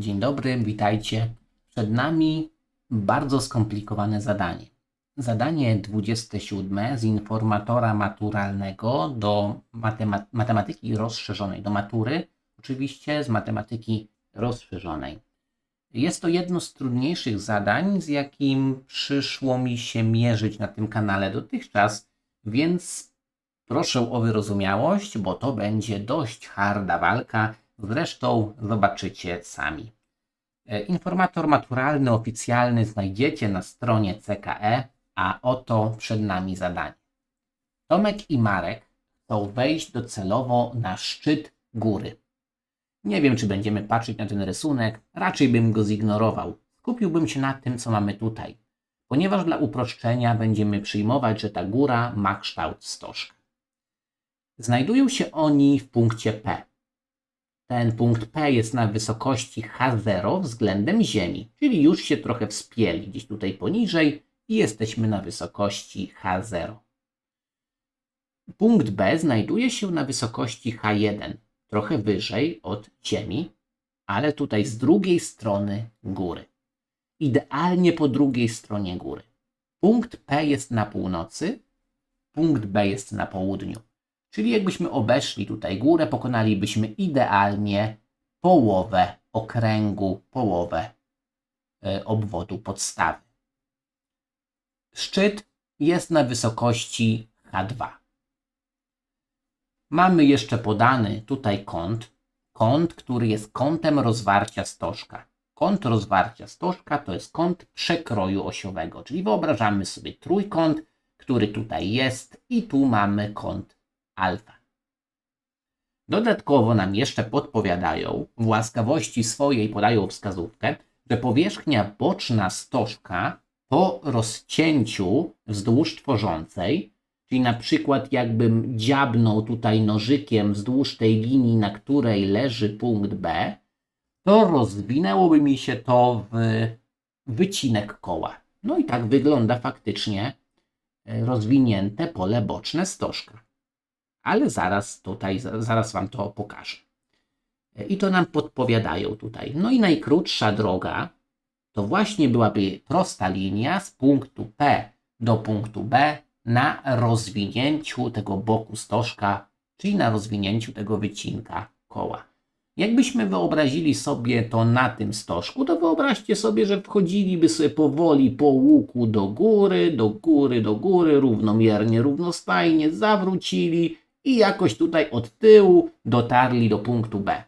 Dzień dobry, witajcie. Przed nami bardzo skomplikowane zadanie. Zadanie 27 z informatora maturalnego do matema- matematyki rozszerzonej, do matury, oczywiście z matematyki rozszerzonej. Jest to jedno z trudniejszych zadań, z jakim przyszło mi się mierzyć na tym kanale dotychczas, więc proszę o wyrozumiałość, bo to będzie dość harda walka. Zresztą zobaczycie sami. E, Informator maturalny oficjalny znajdziecie na stronie CKE, a oto przed nami zadanie. Tomek i Marek chcą wejść docelowo na szczyt góry. Nie wiem, czy będziemy patrzeć na ten rysunek, raczej bym go zignorował. Skupiłbym się na tym, co mamy tutaj, ponieważ dla uproszczenia będziemy przyjmować, że ta góra ma kształt stożka. Znajdują się oni w punkcie P. Ten punkt P jest na wysokości H0 względem Ziemi, czyli już się trochę wspięli gdzieś tutaj poniżej i jesteśmy na wysokości H0. Punkt B znajduje się na wysokości H1, trochę wyżej od Ziemi, ale tutaj z drugiej strony góry. Idealnie po drugiej stronie góry. Punkt P jest na północy, punkt B jest na południu. Czyli jakbyśmy obeszli tutaj górę, pokonalibyśmy idealnie połowę okręgu, połowę e, obwodu podstawy. Szczyt jest na wysokości H2. Mamy jeszcze podany tutaj kąt, kąt, który jest kątem rozwarcia stożka. Kąt rozwarcia stożka to jest kąt przekroju osiowego, czyli wyobrażamy sobie trójkąt, który tutaj jest i tu mamy kąt alfa. Dodatkowo nam jeszcze podpowiadają, w łaskawości swojej podają wskazówkę, że powierzchnia boczna stożka po rozcięciu wzdłuż tworzącej, czyli na przykład jakbym dziabnął tutaj nożykiem wzdłuż tej linii, na której leży punkt B, to rozwinęłoby mi się to w wycinek koła. No i tak wygląda faktycznie e, rozwinięte pole boczne stożka ale zaraz tutaj, zaraz Wam to pokażę. I to nam podpowiadają tutaj. No i najkrótsza droga to właśnie byłaby prosta linia z punktu P do punktu B na rozwinięciu tego boku stożka, czyli na rozwinięciu tego wycinka koła. Jakbyśmy wyobrazili sobie to na tym stożku, to wyobraźcie sobie, że wchodziliby sobie powoli po łuku do góry, do góry, do góry, równomiernie, równostajnie, zawrócili i jakoś tutaj od tyłu dotarli do punktu B.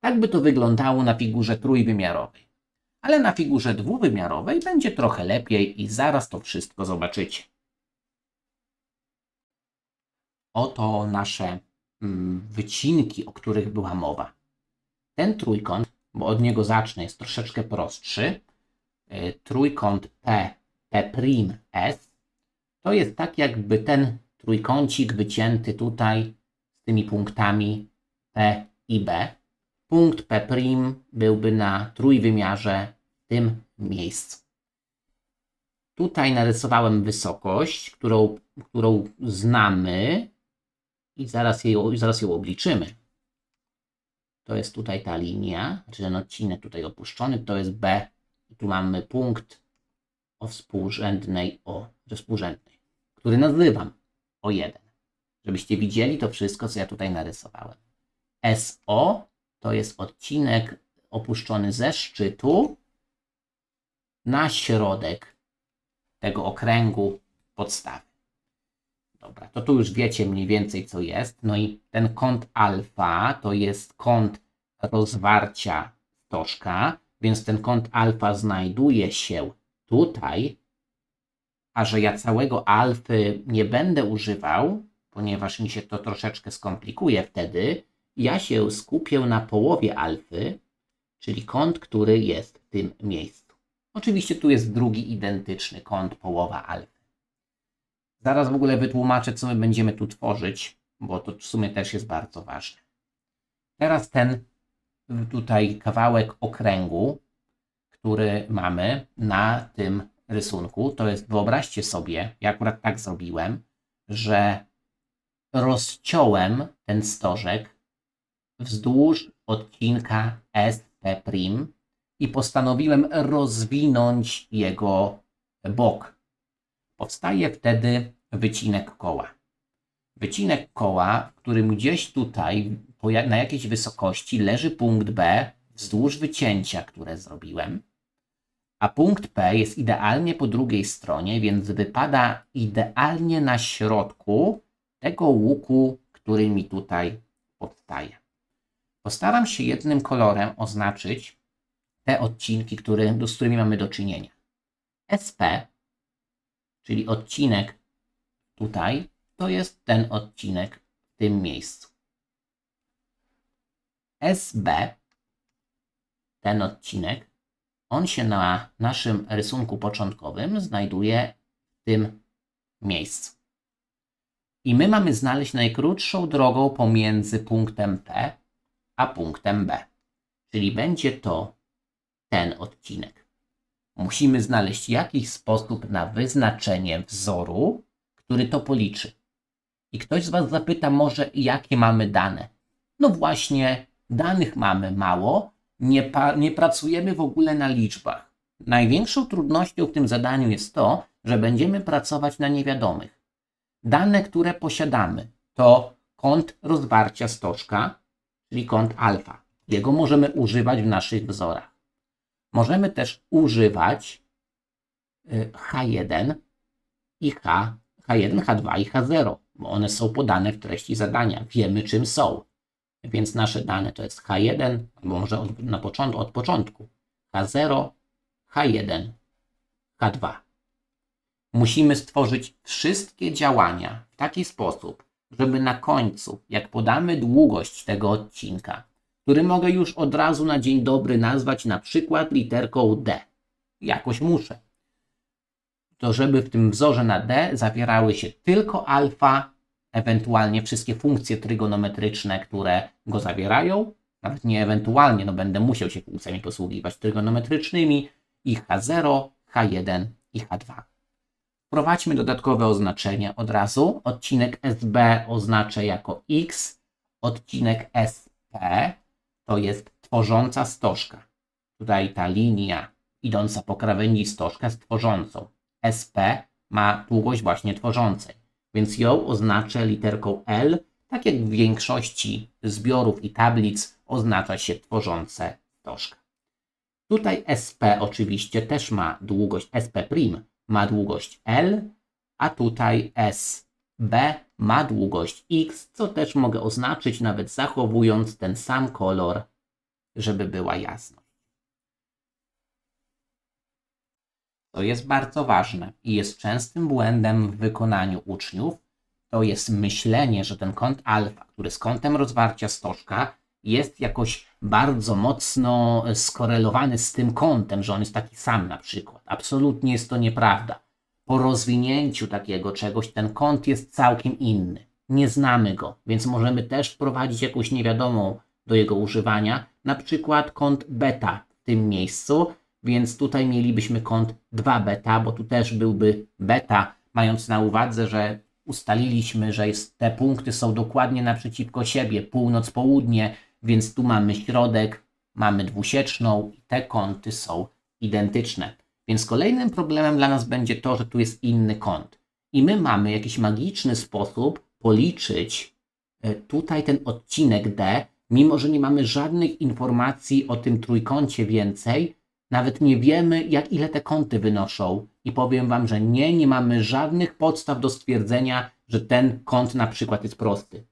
Tak by to wyglądało na figurze trójwymiarowej. Ale na figurze dwuwymiarowej będzie trochę lepiej i zaraz to wszystko zobaczycie. Oto nasze mm, wycinki, o których była mowa. Ten trójkąt, bo od niego zacznę, jest troszeczkę prostszy. Y, trójkąt P, P', to jest tak jakby ten trójkącik wycięty tutaj z tymi punktami P i B. Punkt P' byłby na trójwymiarze w tym miejscu. Tutaj narysowałem wysokość, którą, którą znamy i zaraz, jej, zaraz ją obliczymy. To jest tutaj ta linia, czy ten odcinek tutaj opuszczony, to jest B. Tu mamy punkt o współrzędnej O, współrzędnej, który nazywam o 1. Żebyście widzieli to wszystko, co ja tutaj narysowałem. SO to jest odcinek opuszczony ze szczytu na środek tego okręgu podstawy. Dobra, to tu już wiecie mniej więcej, co jest. No i ten kąt alfa to jest kąt rozwarcia stożka, więc ten kąt alfa znajduje się tutaj, a że ja całego alfy nie będę używał, ponieważ mi się to troszeczkę skomplikuje wtedy, ja się skupię na połowie alfy, czyli kąt, który jest w tym miejscu. Oczywiście tu jest drugi identyczny kąt połowa alfy. Zaraz w ogóle wytłumaczę, co my będziemy tu tworzyć, bo to w sumie też jest bardzo ważne. Teraz ten tutaj kawałek okręgu, który mamy na tym rysunku, to jest wyobraźcie sobie, ja akurat tak zrobiłem, że rozciąłem ten stożek wzdłuż odcinka SP', i postanowiłem rozwinąć jego bok. Powstaje wtedy wycinek koła. Wycinek koła, w którym gdzieś tutaj na jakiejś wysokości leży punkt B wzdłuż wycięcia, które zrobiłem, a punkt P jest idealnie po drugiej stronie, więc wypada idealnie na środku tego łuku, który mi tutaj powstaje. Postaram się jednym kolorem oznaczyć te odcinki, z którymi mamy do czynienia. SP, czyli odcinek tutaj, to jest ten odcinek w tym miejscu. SB, ten odcinek, on się na naszym rysunku początkowym znajduje w tym miejscu. I my mamy znaleźć najkrótszą drogą pomiędzy punktem P a punktem B. Czyli będzie to ten odcinek. Musimy znaleźć jakiś sposób na wyznaczenie wzoru, który to policzy. I ktoś z Was zapyta może, jakie mamy dane. No właśnie, danych mamy mało, nie, nie pracujemy w ogóle na liczbach. Największą trudnością w tym zadaniu jest to, że będziemy pracować na niewiadomych. Dane, które posiadamy, to kąt rozwarcia stożka, czyli kąt alfa. Jego możemy używać w naszych wzorach. Możemy też używać y, H1 i H, H1, H2 i H0, bo one są podane w treści zadania. Wiemy, czym są. Więc nasze dane to jest H1, albo może od, na początku, od początku H0, H1, H2. Musimy stworzyć wszystkie działania w taki sposób, żeby na końcu, jak podamy długość tego odcinka, który mogę już od razu na dzień dobry nazwać na przykład literką D. Jakoś muszę. To żeby w tym wzorze na D zawierały się tylko alfa, ewentualnie wszystkie funkcje trygonometryczne, które go zawierają, nawet nie ewentualnie, no będę musiał się funkcjami posługiwać trygonometrycznymi, i H0, H1 i H2. Wprowadźmy dodatkowe oznaczenia od razu. Odcinek SB oznaczę jako X, odcinek SP to jest tworząca stożka. Tutaj ta linia idąca po krawędzi stożka jest tworzącą. SP ma długość właśnie tworzącej, więc ją oznaczę literką L, tak jak w większości zbiorów i tablic oznacza się tworzące stożka. Tutaj SP oczywiście też ma długość SP' ma długość L, a tutaj SB ma długość X, co też mogę oznaczyć nawet zachowując ten sam kolor, żeby była jasność. To jest bardzo ważne i jest częstym błędem w wykonaniu uczniów. To jest myślenie, że ten kąt alfa, który jest kątem rozwarcia stożka, jest jakoś bardzo mocno skorelowany z tym kątem, że on jest taki sam na przykład. Absolutnie jest to nieprawda. Po rozwinięciu takiego czegoś ten kąt jest całkiem inny. Nie znamy go, więc możemy też wprowadzić jakąś niewiadomą do jego używania, na przykład kąt beta w tym miejscu, więc tutaj mielibyśmy kąt 2 beta, bo tu też byłby beta, mając na uwadze, że ustaliliśmy, że jest, te punkty są dokładnie naprzeciwko siebie, północ, południe, więc tu mamy środek, mamy dwusieczną i te kąty są identyczne. Więc kolejnym problemem dla nas będzie to, że tu jest inny kąt. I my mamy jakiś magiczny sposób policzyć e, tutaj ten odcinek D, mimo że nie mamy żadnych informacji o tym trójkącie więcej, nawet nie wiemy, jak ile te kąty wynoszą. I powiem Wam, że nie, nie mamy żadnych podstaw do stwierdzenia, że ten kąt na przykład jest prosty.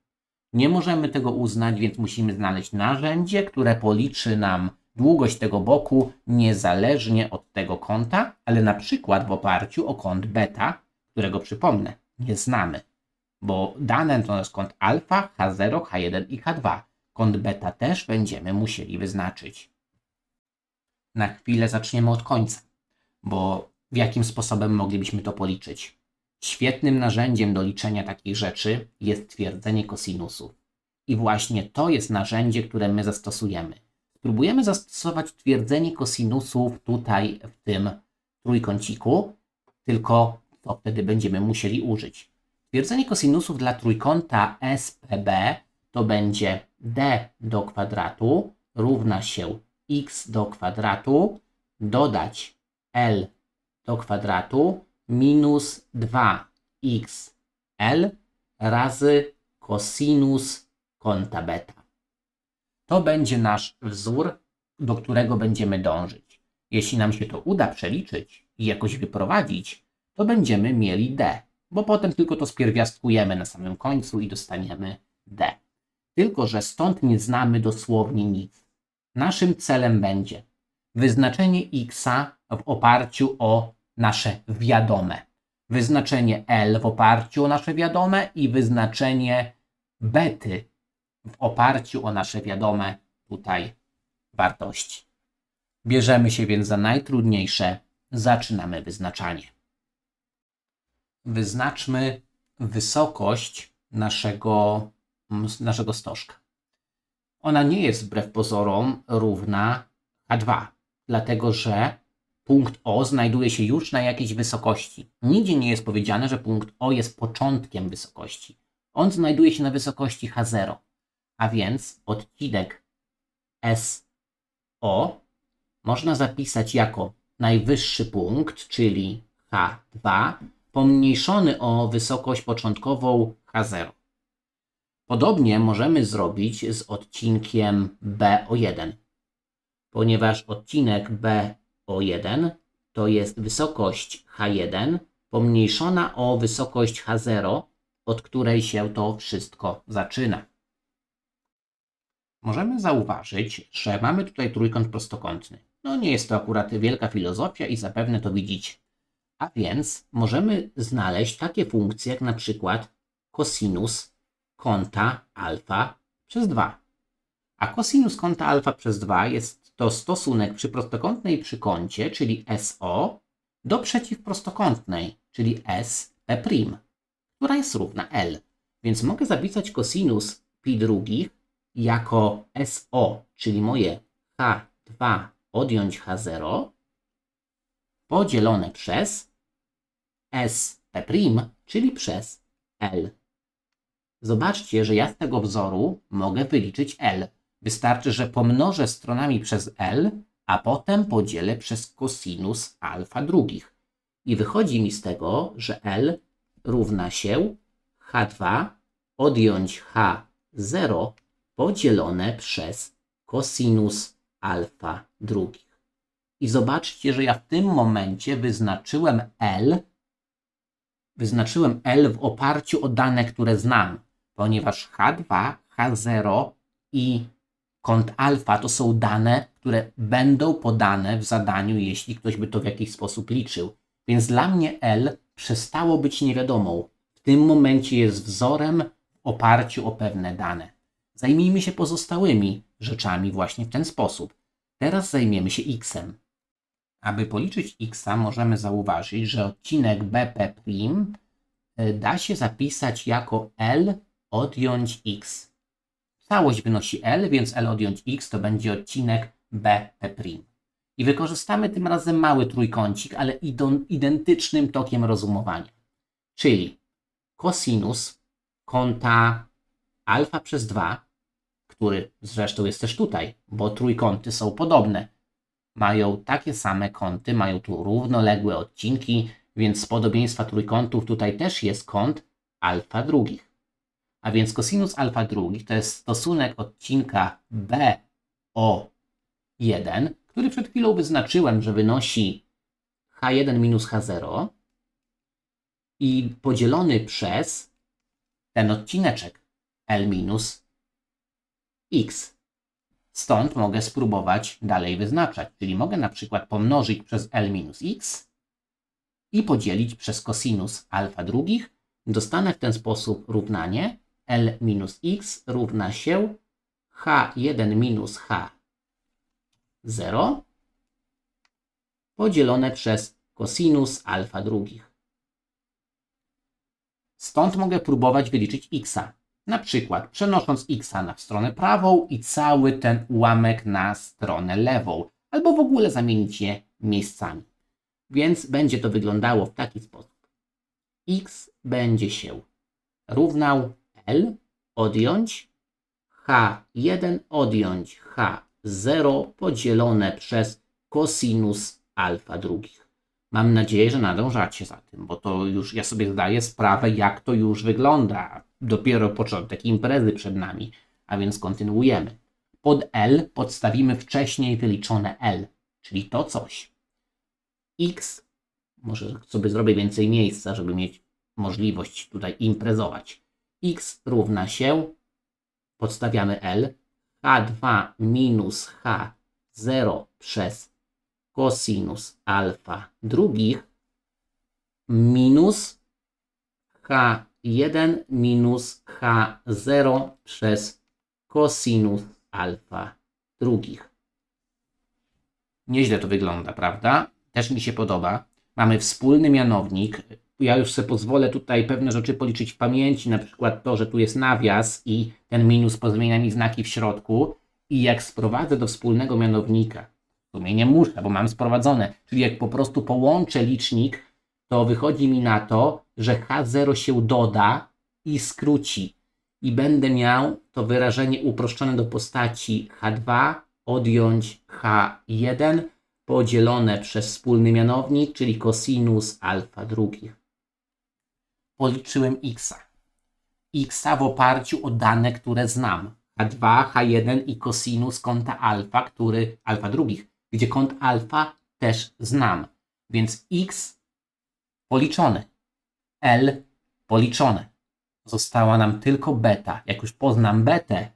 Nie możemy tego uznać, więc musimy znaleźć narzędzie, które policzy nam długość tego boku niezależnie od tego kąta, ale na przykład w oparciu o kąt beta, którego przypomnę, nie znamy. Bo dane to jest kąt alfa, H0, H1 i H2. Kąt beta też będziemy musieli wyznaczyć. Na chwilę zaczniemy od końca, bo w jakim sposobem moglibyśmy to policzyć? Świetnym narzędziem do liczenia takich rzeczy jest twierdzenie kosinusów. I właśnie to jest narzędzie, które my zastosujemy. Spróbujemy zastosować twierdzenie kosinusów tutaj w tym trójkąciku, tylko co wtedy będziemy musieli użyć? Twierdzenie kosinusów dla trójkąta SPB to będzie d do kwadratu równa się x do kwadratu dodać l do kwadratu minus 2xl razy cosinus kąta beta. To będzie nasz wzór, do którego będziemy dążyć. Jeśli nam się to uda przeliczyć i jakoś wyprowadzić, to będziemy mieli d, bo potem tylko to spierwiastkujemy na samym końcu i dostaniemy d. Tylko, że stąd nie znamy dosłownie nic. Naszym celem będzie wyznaczenie x w oparciu o nasze wiadome, wyznaczenie L w oparciu o nasze wiadome i wyznaczenie bety w oparciu o nasze wiadome tutaj wartości. Bierzemy się więc za najtrudniejsze, zaczynamy wyznaczanie. Wyznaczmy wysokość naszego, naszego stożka. Ona nie jest wbrew pozorom równa H2, dlatego że punkt O znajduje się już na jakiejś wysokości. Nigdzie nie jest powiedziane, że punkt O jest początkiem wysokości. On znajduje się na wysokości H0, a więc odcinek SO można zapisać jako najwyższy punkt, czyli H2, pomniejszony o wysokość początkową H0. Podobnie możemy zrobić z odcinkiem BO1, ponieważ odcinek BO1 to jest wysokość H1 pomniejszona o wysokość H0, od której się to wszystko zaczyna. Możemy zauważyć, że mamy tutaj trójkąt prostokątny. No nie jest to akurat wielka filozofia i zapewne to widzicie. A więc możemy znaleźć takie funkcje jak na przykład cosinus kąta alfa przez 2. A cosinus kąta alfa przez 2 jest to stosunek przy prostokątnej przykącie, czyli SO, do przeciwprostokątnej, czyli SP', która jest równa L. Więc mogę zapisać cosinus pi drugich jako SO, czyli moje H2 odjąć H0, podzielone przez SP', czyli przez L. Zobaczcie, że ja z tego wzoru mogę wyliczyć L. Wystarczy, że pomnożę stronami przez L, a potem podzielę przez cosinus alfa drugich. I wychodzi mi z tego, że L równa się H2 odjąć H0 podzielone przez cosinus alfa drugich. I zobaczcie, że ja w tym momencie wyznaczyłem L, wyznaczyłem L w oparciu o dane, które znam, ponieważ H2, H0 i kąt alfa to są dane, które będą podane w zadaniu, jeśli ktoś by to w jakiś sposób liczył. Więc dla mnie L przestało być niewiadomą. W tym momencie jest wzorem w oparciu o pewne dane. Zajmijmy się pozostałymi rzeczami właśnie w ten sposób. Teraz zajmiemy się x-em. Aby policzyć x, możemy zauważyć, że odcinek BP' y, da się zapisać jako L odjąć x. Całość wynosi L, więc L odjąć x to będzie odcinek BP'. I wykorzystamy tym razem mały trójkącik, ale identycznym tokiem rozumowania. Czyli cosinus kąta alfa przez 2 który zresztą jest też tutaj, bo trójkąty są podobne. Mają takie same kąty, mają tu równoległe odcinki, więc z podobieństwa trójkątów tutaj też jest kąt alfa drugich. A więc cosinus alfa drugich to jest stosunek odcinka B o 1, który przed chwilą wyznaczyłem, że wynosi H1 minus H0 i podzielony przez ten odcineczek L minus x. Stąd mogę spróbować dalej wyznaczać, czyli mogę na przykład pomnożyć przez L minus x i podzielić przez cosinus alfa drugich. Dostanę w ten sposób równanie L minus x równa się H1 minus H0 podzielone przez cosinus alfa drugich. Stąd mogę próbować wyliczyć x. Na przykład przenosząc x na stronę prawą i cały ten ułamek na stronę lewą, albo w ogóle zamienić je miejscami. Więc będzie to wyglądało w taki sposób. x będzie się równał L odjąć H1 odjąć 0 podzielone przez kosinus alfa drugich. Mam nadzieję, że nadążacie za tym, bo to już ja sobie zdaję sprawę, jak to już wygląda. Dopiero początek imprezy przed nami, a więc kontynuujemy. Pod L podstawimy wcześniej wyliczone L, czyli to coś. X, może sobie zrobię więcej miejsca, żeby mieć możliwość tutaj imprezować. X równa się, podstawiamy L, H2 minus H0 przez kosinus alfa drugich minus H1 minus H0 przez kosinus alfa drugich. Nieźle to wygląda, prawda? Też mi się podoba. Mamy wspólny mianownik. Ja już sobie pozwolę tutaj pewne rzeczy policzyć w pamięci, na przykład to, że tu jest nawias i ten minus pozmienia mi znaki w środku. I jak sprowadzę do wspólnego mianownika, w sumie nie muszę, bo mam sprowadzone, czyli jak po prostu połączę licznik, to wychodzi mi na to, że H0 się doda i skróci. I będę miał to wyrażenie uproszczone do postaci H2 odjąć H1 podzielone przez wspólny mianownik, czyli kosinus alfa drugich. Policzyłem x. x w oparciu o dane, które znam. H2, H1 i kosinus kąta alfa, który alfa drugich, gdzie kąt alfa też znam. Więc x policzony, L policzone. Została nam tylko beta. Jak już poznam betę,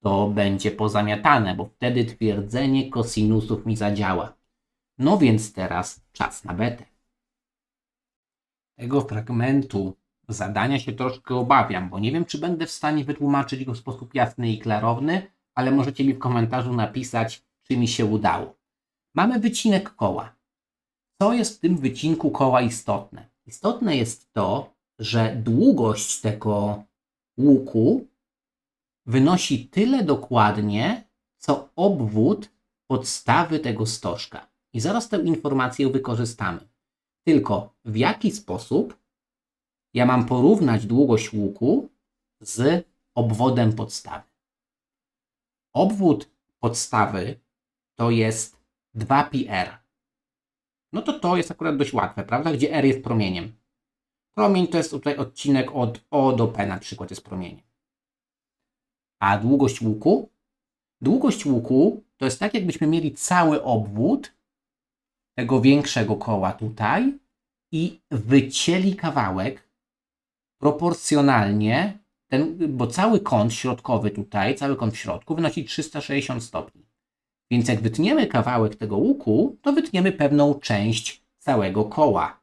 to będzie pozamiatane, bo wtedy twierdzenie kosinusów mi zadziała. No więc teraz czas na betę. Tego fragmentu zadania się troszkę obawiam, bo nie wiem, czy będę w stanie wytłumaczyć go w sposób jasny i klarowny, ale możecie mi w komentarzu napisać, czy mi się udało. Mamy wycinek koła. Co jest w tym wycinku koła istotne? Istotne jest to, że długość tego łuku wynosi tyle dokładnie, co obwód podstawy tego stożka. I zaraz tę informację wykorzystamy. Tylko w jaki sposób ja mam porównać długość łuku z obwodem podstawy? Obwód podstawy to jest 2πr. No to to jest akurat dość łatwe, prawda? Gdzie r jest promieniem. Promień to jest tutaj odcinek od O do P na przykład jest promieniem. A długość łuku? Długość łuku to jest tak, jakbyśmy mieli cały obwód tego większego koła tutaj i wycięli kawałek proporcjonalnie, ten, bo cały kąt środkowy tutaj, cały kąt w środku wynosi 360 stopni. Więc jak wytniemy kawałek tego łuku, to wytniemy pewną część całego koła.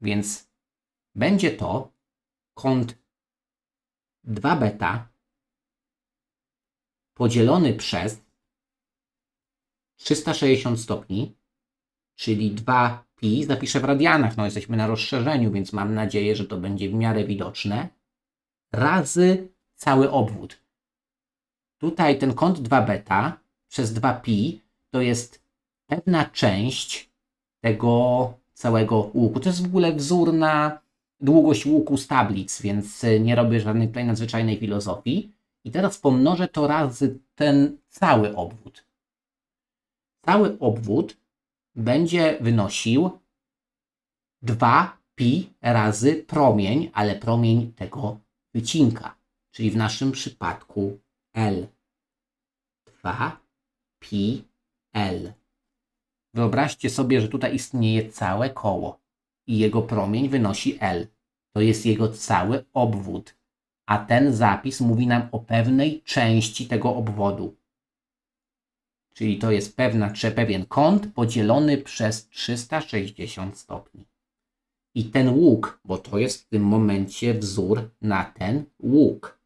Więc będzie to kąt 2 beta podzielony przez 360 stopni, czyli 2pi, zapiszę w radianach, no jesteśmy na rozszerzeniu, więc mam nadzieję, że to będzie w miarę widoczne, razy cały obwód. Tutaj ten kąt 2 beta przez 2pi to jest pewna część tego całego łuku. To jest w ogóle wzór na długość łuku z tablic, więc nie robię żadnej tutaj nadzwyczajnej filozofii. I teraz pomnożę to razy ten cały obwód. Cały obwód będzie wynosił 2pi razy promień, ale promień tego wycinka, czyli w naszym przypadku L. 2pi L. Wyobraźcie sobie, że tutaj istnieje całe koło i jego promień wynosi L. To jest jego cały obwód, a ten zapis mówi nam o pewnej części tego obwodu. Czyli to jest pewna, pewien kąt podzielony przez 360 stopni. I ten łuk, bo to jest w tym momencie wzór na ten łuk,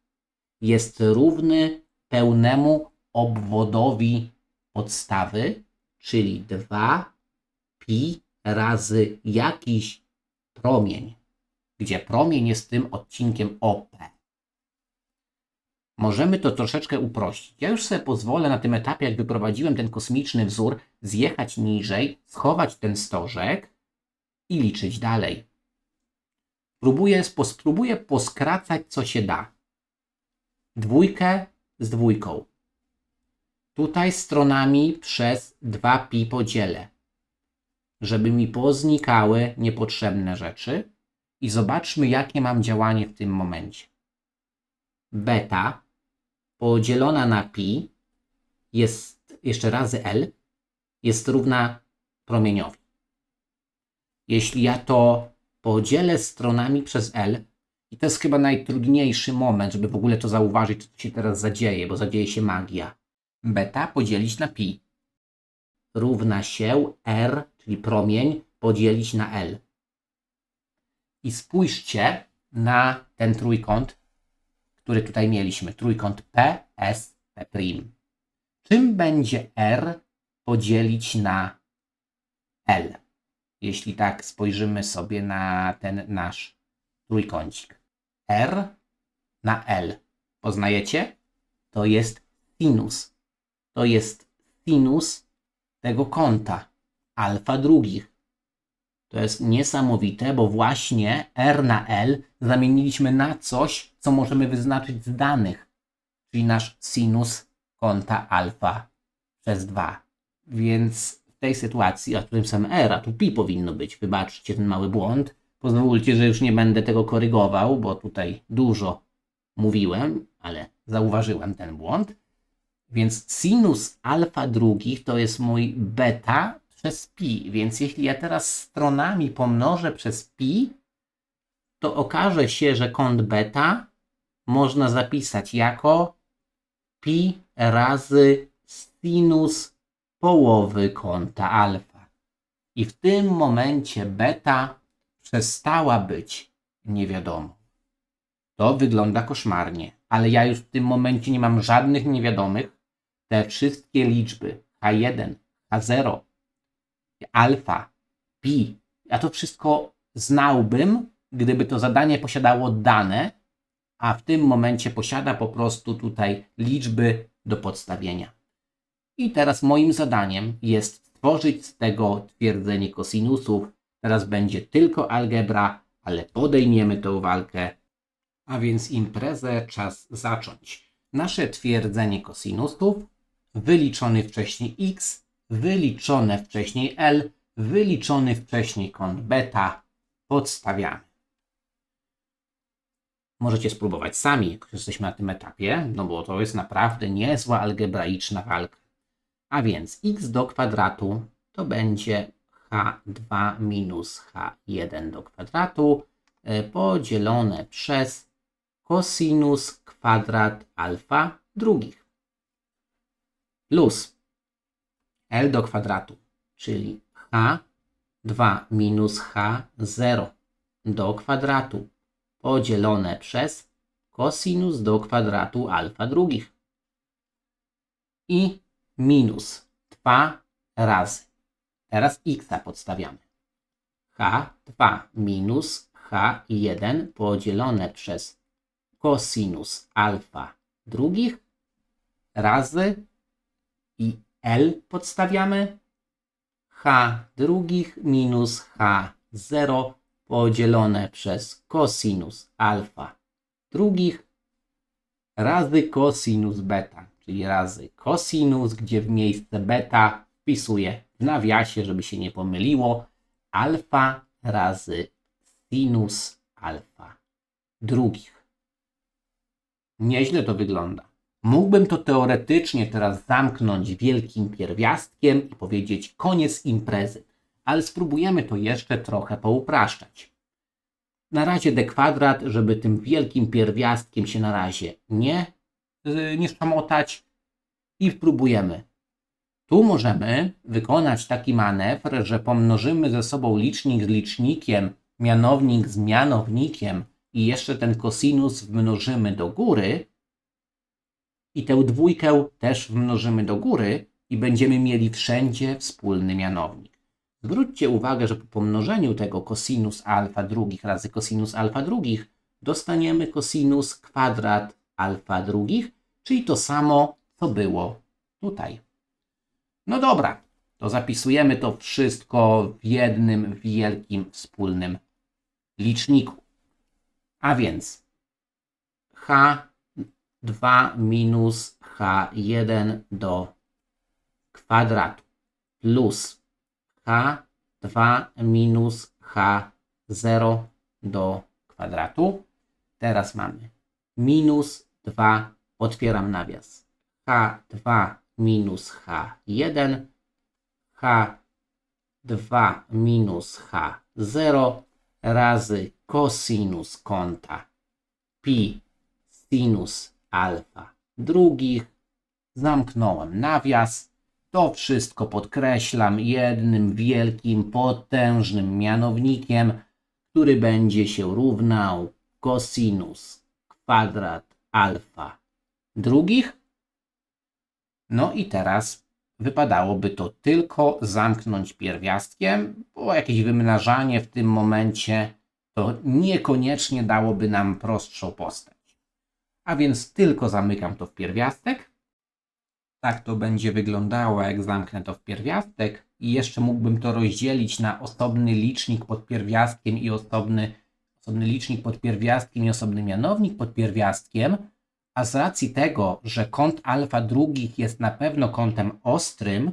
jest równy pełnemu obwodowi podstawy, czyli 2 pi razy jakiś promień, gdzie promień jest tym odcinkiem OP. Możemy to troszeczkę uprościć. Ja już sobie pozwolę na tym etapie, jak wyprowadziłem ten kosmiczny wzór, zjechać niżej, schować ten stożek i liczyć dalej. Spróbuję, spróbuję poskracać, co się da. Dwójkę z dwójką. tutaj stronami przez 2pi podzielę, żeby mi poznikały niepotrzebne rzeczy i zobaczmy, jakie mam działanie w tym momencie. Beta podzielona na pi jest jeszcze razy L jest równa promieniowi. Jeśli ja to podzielę stronami przez L, i to jest chyba najtrudniejszy moment, żeby w ogóle to zauważyć, co się teraz zadzieje, bo zadzieje się magia. Beta podzielić na pi równa się R, czyli promień, podzielić na L. I spójrzcie na ten trójkąt, który tutaj mieliśmy. Trójkąt PSP'. Czym będzie R podzielić na L? Jeśli tak spojrzymy sobie na ten nasz trójkącik. R na L. Poznajecie? To jest sinus. To jest sinus tego kąta alfa drugich. To jest niesamowite, bo właśnie R na L zamieniliśmy na coś, co możemy wyznaczyć z danych, czyli nasz sinus kąta alfa przez 2. Więc w tej sytuacji, a tu sam R, a tu pi powinno być, wybaczcie ten mały błąd, pozwólcie, że już nie będę tego korygował, bo tutaj dużo mówiłem, ale zauważyłem ten błąd. Więc sinus alfa drugich to jest mój beta przez pi. Więc jeśli ja teraz stronami pomnożę przez pi, to okaże się, że kąt beta można zapisać jako pi razy sinus połowy kąta alfa. I w tym momencie beta przestała być niewiadomą. To wygląda koszmarnie, ale ja już w tym momencie nie mam żadnych niewiadomych. Te wszystkie liczby H1, H0, alfa, pi, ja to wszystko znałbym, gdyby to zadanie posiadało dane, a w tym momencie posiada po prostu tutaj liczby do podstawienia. I teraz moim zadaniem jest stworzyć z tego twierdzenie kosinusów. Teraz będzie tylko algebra, ale podejmiemy tą walkę. A więc imprezę czas zacząć. Nasze twierdzenie kosinusów, wyliczony wcześniej x, wyliczone wcześniej L, wyliczony wcześniej kąt beta, podstawiamy. Możecie spróbować sami, jak jesteśmy na tym etapie, no bo to jest naprawdę niezła algebraiczna walka. A więc x do kwadratu to będzie h2 minus h1 do kwadratu e, podzielone przez kosinus kwadrat alfa drugich plus L do kwadratu, czyli H2 minus H0 do kwadratu podzielone przez kosinus do kwadratu alfa drugich i minus 2 razy. Teraz x podstawiamy. H2 minus H1 podzielone przez kosinus alfa drugich razy i L podstawiamy H drugich minus H0 podzielone przez kosinus alfa drugich razy kosinus beta, czyli razy kosinus, gdzie w miejsce beta wpisuję w nawiasie, żeby się nie pomyliło, alfa razy sinus alfa drugich. Nieźle to wygląda. Mógłbym to teoretycznie teraz zamknąć wielkim pierwiastkiem i powiedzieć koniec imprezy, ale spróbujemy to jeszcze trochę poupraszczać. Na razie d kwadrat, żeby tym wielkim pierwiastkiem się na razie nie, y, nie szamotać i spróbujemy. Tu możemy wykonać taki manewr, że pomnożymy ze sobą licznik z licznikiem, mianownik z mianownikiem i jeszcze ten kosinus mnożymy do góry, i tę dwójkę też mnożymy do góry i będziemy mieli wszędzie wspólny mianownik. Zwróćcie uwagę, że po pomnożeniu tego kosinus alfa drugich razy kosinus alfa drugich dostaniemy kosinus kwadrat alfa drugich, czyli to samo, co było tutaj. No dobra, to zapisujemy to wszystko w jednym wielkim wspólnym liczniku. A więc h 2 minus H1 do kwadratu plus h2 minus h0 do kwadratu. Teraz mamy minus 2, otwieram nawias, h2 minus h1, h2 minus h0 razy cosinus kąta pi sinus alfa drugich. Zamknąłem nawias. To wszystko podkreślam jednym wielkim, potężnym mianownikiem, który będzie się równał cosinus kwadrat alfa drugich. No i teraz wypadałoby to tylko zamknąć pierwiastkiem, bo jakieś wymnażanie w tym momencie to niekoniecznie dałoby nam prostszą postać. A więc tylko zamykam to w pierwiastek. Tak to będzie wyglądało, jak zamknę to w pierwiastek. I jeszcze mógłbym to rozdzielić na osobny licznik pod pierwiastkiem i osobny, osobny licznik pod pierwiastkiem i osobny mianownik pod pierwiastkiem. A z racji tego, że kąt alfa drugich jest na pewno kątem ostrym,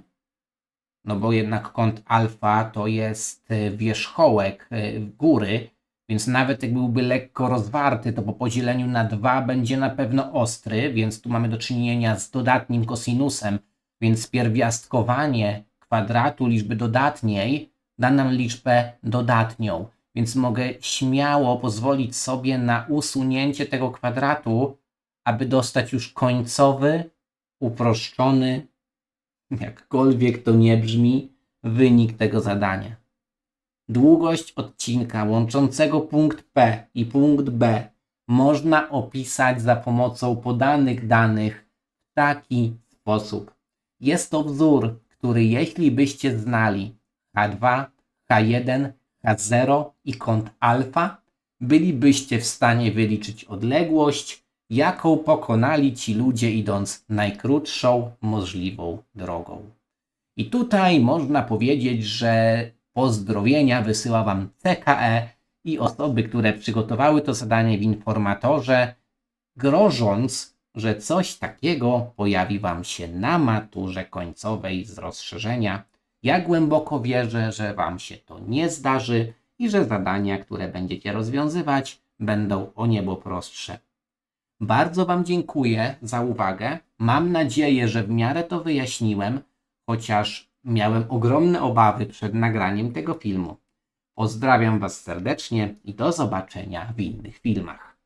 no bo jednak kąt alfa to jest e, wierzchołek e, góry, więc nawet jak byłby lekko rozwarty, to po podzieleniu na 2 będzie na pewno ostry, więc tu mamy do czynienia z dodatnim kosinusem, więc pierwiastkowanie kwadratu liczby dodatniej da nam liczbę dodatnią. Więc mogę śmiało pozwolić sobie na usunięcie tego kwadratu, aby dostać już końcowy, uproszczony, jakkolwiek to nie brzmi, wynik tego zadania. Długość odcinka łączącego punkt P i punkt B można opisać za pomocą podanych danych w taki sposób. Jest to wzór, który jeśli byście znali H2, H1, H0 i kąt alfa, bylibyście w stanie wyliczyć odległość, jaką pokonali ci ludzie idąc najkrótszą możliwą drogą. I tutaj można powiedzieć, że pozdrowienia wysyła Wam CKE i osoby, które przygotowały to zadanie w informatorze, grożąc, że coś takiego pojawi Wam się na maturze końcowej z rozszerzenia. Ja głęboko wierzę, że Wam się to nie zdarzy i że zadania, które będziecie rozwiązywać, będą o niebo prostsze. Bardzo Wam dziękuję za uwagę. Mam nadzieję, że w miarę to wyjaśniłem, chociaż miałem ogromne obawy przed nagraniem tego filmu. Pozdrawiam Was serdecznie i do zobaczenia w innych filmach.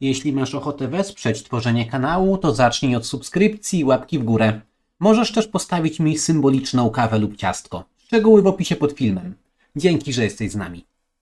Jeśli masz ochotę wesprzeć tworzenie kanału, to zacznij od subskrypcji i łapki w górę. Możesz też postawić mi symboliczną kawę lub ciastko. Szczegóły w opisie pod filmem. Dzięki, że jesteś z nami.